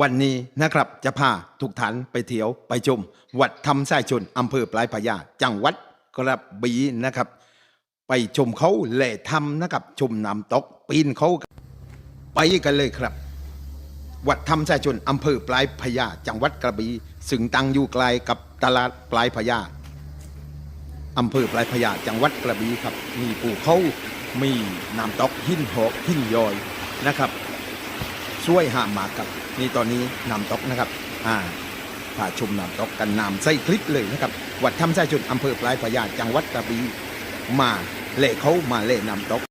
วันนี้นะครับจะพาทุกท่านไปเที่ยวไปชมวัดธรรมสายชนอำเภอปลายพระยาจังหวัดกระบี่นะครับ ไปชมเขาแหล่ทำนะครับ ชมน้ำตกปีนเขาไปกันเลยครับ วัดธรรมสายชนอำเภอปลายพระยาจังหวัดกระบี่ซึ่งตั้งอยู่ไกลกับตลาดปลายพระยาอำเภอปลายพระยาจังหวัดกระบี่ครับ มีภูเขามีน้ำตกหินหอกหินย้อยนะครับ ช่วยห้ามหมากับ นี่ตอนนี้น้ำตกนะครับ อ่าพาชมน้ำตกกันน้ำใส่คลิปเลยนะครับ วัดทำไส้จุนอำเภอปลายพระยาจังหวัดกระบี่มาเล่เขามาเล่น้ำตก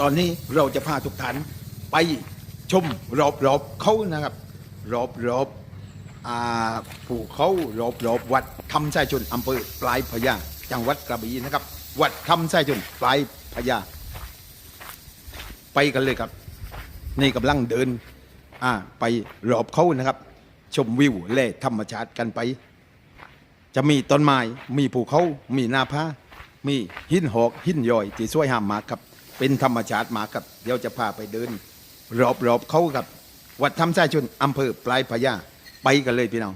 ตอนนี้เราจะพาทุกท่านไปชมรอบรอบๆเขานะครับ รอบรอบๆอ่เขารอบรอบๆวัดทำไส้จุนอำเภอปลายพระยาจังหวัดกระบี่นะครับ วัดทำไส้จุนปลายพระยาไปกันเลยครับ นี่กำลังเดินอ่าไปรอบเขานะครับ ชมวิวแล่ธรรมชาติกันไป จะมีต้นไม้มีภูเขา มีนาพามีหินหอกหินย่อยที่สวยห้ามมากับ เป็นธรรมชาติมากับ เดี๋ยวจะพาไปเดิน รอบรอบเขากับ วัดธรรมชาติชนอำเภอปลายพญาไปกันเลยพี่น้อง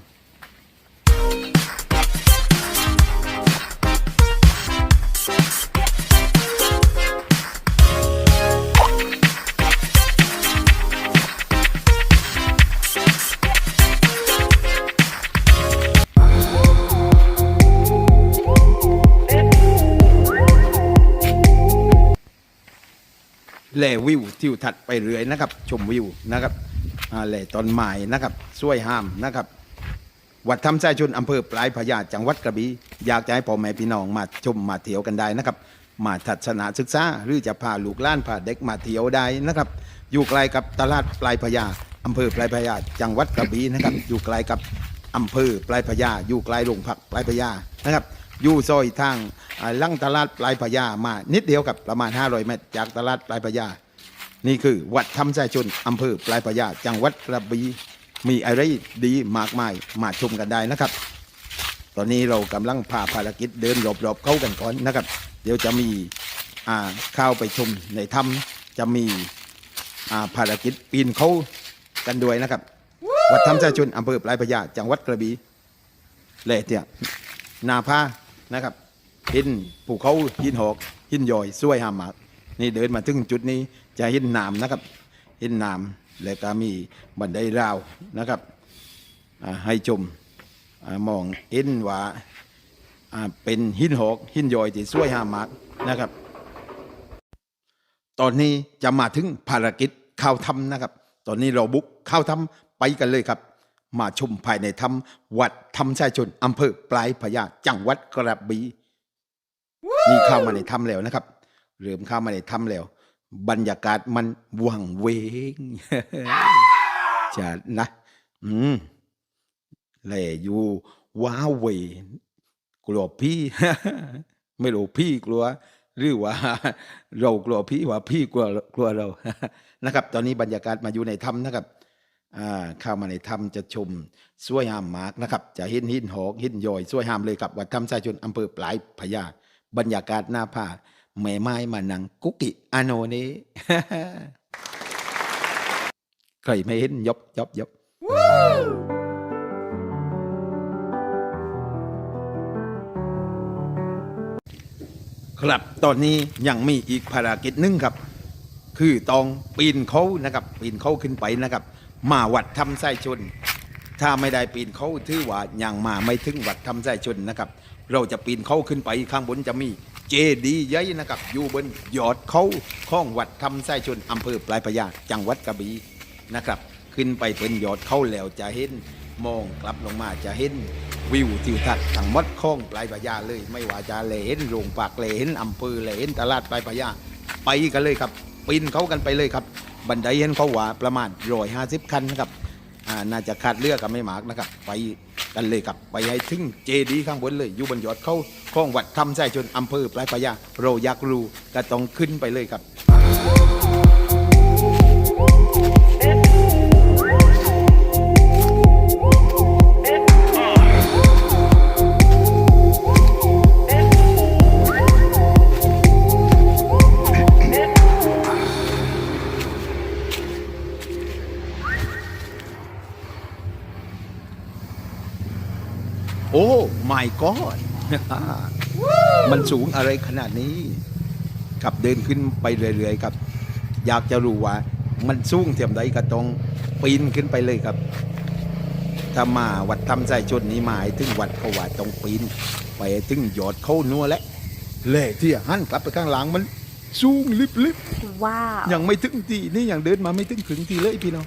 แลวิวทิวทัศน์ไปเรื่อยนะครับ ชมวิวนะครับอ่าแลต้นไม้นะครับสวยห้ามนะครับ วัดธรรมไส้ชนอำเภอปลายพระยาจังหวัดกระบี่อยากจะให้พ่อแม่พี่น้องมาชมมาเที่ยวกันได้นะครับ มาทัศนศึกษาหรือจะพาลูกล้านพาเด็กมาเที่ยวได้นะครับ อยู่ไกลกับตลาดปลายพระยาอำเภอปลายพระยาจังหวัดกระบี่นะครับ อยู่ไกลกับอำเภอปลายพระยาอยู่ไกลโรงพักปลายพระยานะครับ อยู่ซอยทางอ่าลังตลาดปลายพระยามานิดเดียวกับประมาณ 500 เมตร จากตลาดปลายพระยานี่คือวัดธรรมไส้ชนอำเภอปลายพระยาจังหวัดกระบี่มีอะไรดีมากมายมาชมกันได้นะครับ ตอนนี้เรากำลังพาภารกิจเดินรอบๆเข้ากันก่อนนะครับ เดี๋ยวจะมีเข้าวไปชมในถ้ำจะมีภารกิจปีนเขากันด้วยนะครับ วัดธรรมไส้ชนอำเภอปลายพระยาจังหวัดกระบี่เละเนี่ยนาพา นะครับหินภูเขาหินหอกหินย่อยสวยหามมากนี่เดินมาถึงจุดนี้จะห็นน้ำนะครับห็นน้ำแล้วก็มีบันไดราวนะครับให้ชมอมองเห็นว่าเป็นหินหอกหินย่อยที่สวยหามมากนะครับ ตอนนี้จะมาถึงภารกิจข้าถ้ำนะครับ ตอนนี้เราบุกข้าถ้ำไปกันเลยครับ มาชมภายในถ้ำวัดธรรมชายชนอำเภอปลายพระยาจังหวัดกระบี่นี่เข้ามาในถ้ำแล้วนะครับ เริ่มเข้ามาในถ้ำแล้ว บรรยากาศมันวังเวงจะนะ อืมแหล่อยู่ว้าเหวกลัวพี่ ไม่รู้พี่กลัว หรือว่า เรากลัวพี่ว่าพี่กลัวกลัวเรานะครับ ตอนนี้บรรยากาศมาอยู่ในถ้ำนะครับอ่า เข้ามาในถ้ำจะชมสวยงามมากนะครับ จะเห็นหินหอกหินย่อยสวยงามเลยครับวัดถ้ำสายชนอำเภอปลายพระยาบรรยากาศหน้าผาแม่ไม้มานังกุกกิอโนเนใครไม่เห็นยบยบยบครับตอนนี้ยังมีอีกภารกิจหนึ่งครับ คือต้องปีนเขานะครับ ปีนเขาขึ้นไปนะครับ มาวัดทำไส้ชน ถ้าไม่ได้ปีนเขาถือว่ายังมาไม่ถึงวัดทำไส้ชนนะครับ เราจะปีนเขาขึ้นไปข้างบนจะมีเจดีย์ใหญ่นะครับอยู่บนยอดเขาของวัดทำไส้ชนอำเภอปลายพระยาจังหวัดกระบี่นะครับ ขึ้นไปเป็นยอดเขาแล้วจะเห็นมองกลับลงมาจะเห็นวิวทิวทัศน์ทั้งหมดของปลายพระยาเลย ไม่ว่าจะเลเห็นโรงปากเลเห็นอำเภอเลเห็นตลาดปลายพระยาไปกันเลยครับปีนเขากันไปเลยครับ บันไดเห็นเขาว่าประมาณร้อยห้าสิบคันนะครับอ่าน่าจะขาดเลือกกันไม่มากนะครับ ไปกันเลยครับไปให้ถึงเจดีย์ข้างบนเลยอยู่บนยอดเขาข้องวัดทำใสจนอำเภอปลายพระยาเราอยากรู้ก็ต้องขึ้นไปเลยครับ มันสูงอะไรขนาดนี้ กับเดินขึ้นไปเรื่อยๆครับ อยากจะรู้ว่า มันสูงเทียมใดก็ต้องปีนขึ้นไปเลยครับ ถ้ามาวัดทำใจชนนี้มาให้ถึงวัดเขาว่าต้องปีนไปถึงยอดเข้านัวและเล่ที่หันกลับไปข้างหลังมันสูงลิบลิบว้าวยังไม่ถึงทีนี่ยังเดินมาไม่ถึงถึงทีเลยพี่น้อง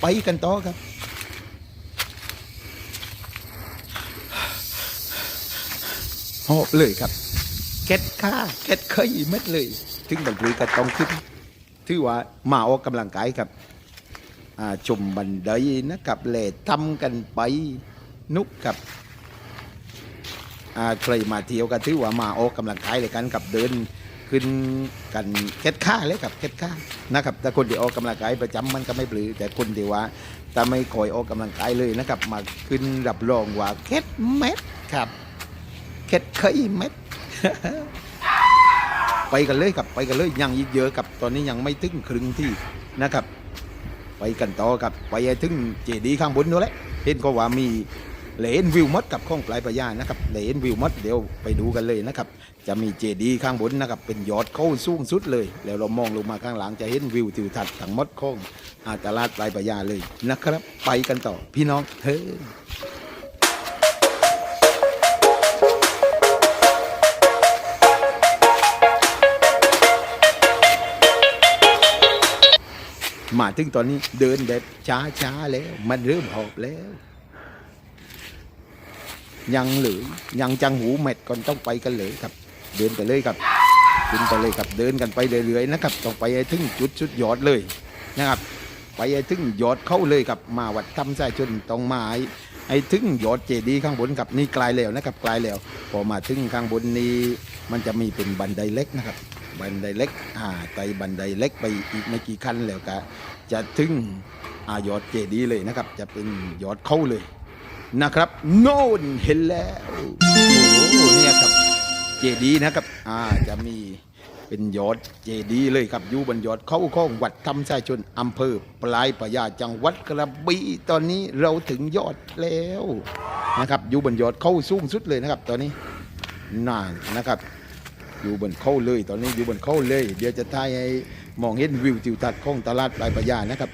ไปกันต่อครับ หอบเลยครับเก็ดค่าเก็ดเคยเม็ดเลยถึงบางทีก็ต้องขึ้นถือว่ามาออกกำลังกายครับชมบันไดนะครับแหล่ทำกันไปนุกกับใครมาเที่ยวก็ถือว่ามาออกกำลังกายเลยกันกับเดินขึ้นกันเก็ดค่าเลยครับเก็ดค่านะครับแต่คนที่ออกกำลังกายประจำมันก็ไม่ปลือ แต่คนที่ว่าแต่ไม่คอยออกกำลังกายเลยนะครับ มาขึ้นรับรองว่าเก็ดเม็ดครับ เข็ดเคยเม็ดไปกันเลยครับไปกันเลยยังอีกเยอะกับตอนนี้ยังไม่ถึงครึ่งที่นะครับ ไปกันต่อกับไปถึงเจดีย์ข้างบนนู้นแหละเห็นก็ว่ามีเหลนวิวมดกับข้องปลายพญานะครับเหลนวิวมดเดี๋ยวไปดูกันเลยนะครับ จะมีเจดีย์ข้างบนนะครับ เป็นยอดเข้าสูงสุดเลย แล้วเรามองลงมาข้างหลังจะเห็นวิวทิวทัศน์ทั้งมดของอาตลาดปลายพญาเลยนะครับ ไปกันต่อพี่น้องเฮ้ มาถึงตอนนี้เดินแบบช้าๆแล้ว มันเริ่มหอบแล้ว ยังเหลือยังจังหูเม็ดก่อนต้องไปกันเลยครับ เดินไปเลยครับขึ้นไปเลยครับเดินกันไปเรื่อยๆนะครับต้องไปให้ถึงจุดสุดยอดเลยนะครับ ไปให้ถึงยอดเข้าเลยครับมาวัดทำสายชนต้องมาให้ให้ถึงยอดเจดีย์ข้างบนครับนี่ไกลแล้วนะครับไกลแล้ว พอมาถึงข้างบนนี้มันจะมีเป็นบันไดเล็กนะครับ บันไดเล็กอ่าไต่บันไดเล็กไปอีกไม่กี่ขั้นแล้วก็จะถึงอายอดเจดีเลยนะครับ จะเป็นยอดเข้าเลยนะครับ โน่นเห็นแล้วโอ้โหเนี่ยครับเจดีนะครับอ่าจะมีเป็นยอดเจดีเลยครับอยู่บนยอดเข้าข้องวัดธรรมสายชนอำเภอปลายปยาจังหวัดกระบี่ตอนนี้เราถึงยอดแล้วนะครับอยู่บนยอดเข้าสูงสุดเลยนะครับ ตอนนี้นานนะครับ อยู่บนเข้าเลย ตอนนี้อยู่บนเข้าเลย เดี๋ยวจะถ่ายให้มองเห็นวิวทิวทัศน์ของตลาดปลายปะยานะครับ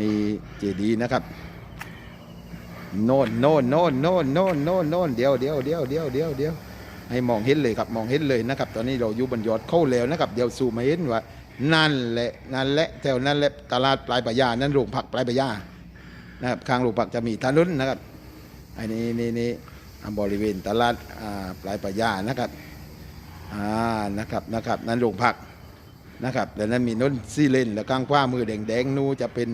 นี่เจดีย์นะครับโน่นโน่นโน่นโน่นโน่นโน่นโน่นเดี๋ยวเดี๋ยวเดี๋ยวเดี๋ยวเดี๋ยวเดี๋ยวให้มองเห็นเลยครับมองเห็นเลยนะครับ ตอนนี้เราอยู่บนยอดเข้าแล้วนะครับ เดี๋ยวซูมมาเห็นว่า นั่นแหละนั่นแหละแถวนั้นแหละตลาดปลายปะยานั่นโรงผักปลายปะยานะครับข้างโรงผักจะมีถนนนะครับอันนี้นี่นี่ บริเวณตลาดอ่าปลายปะยานะครับอ่านะครับนะครับนั้นโรงพักนะครับแล้วนั้นมีน้นซี่เล่นแล้วข้างคว้ามือแดงๆนูจะเป็น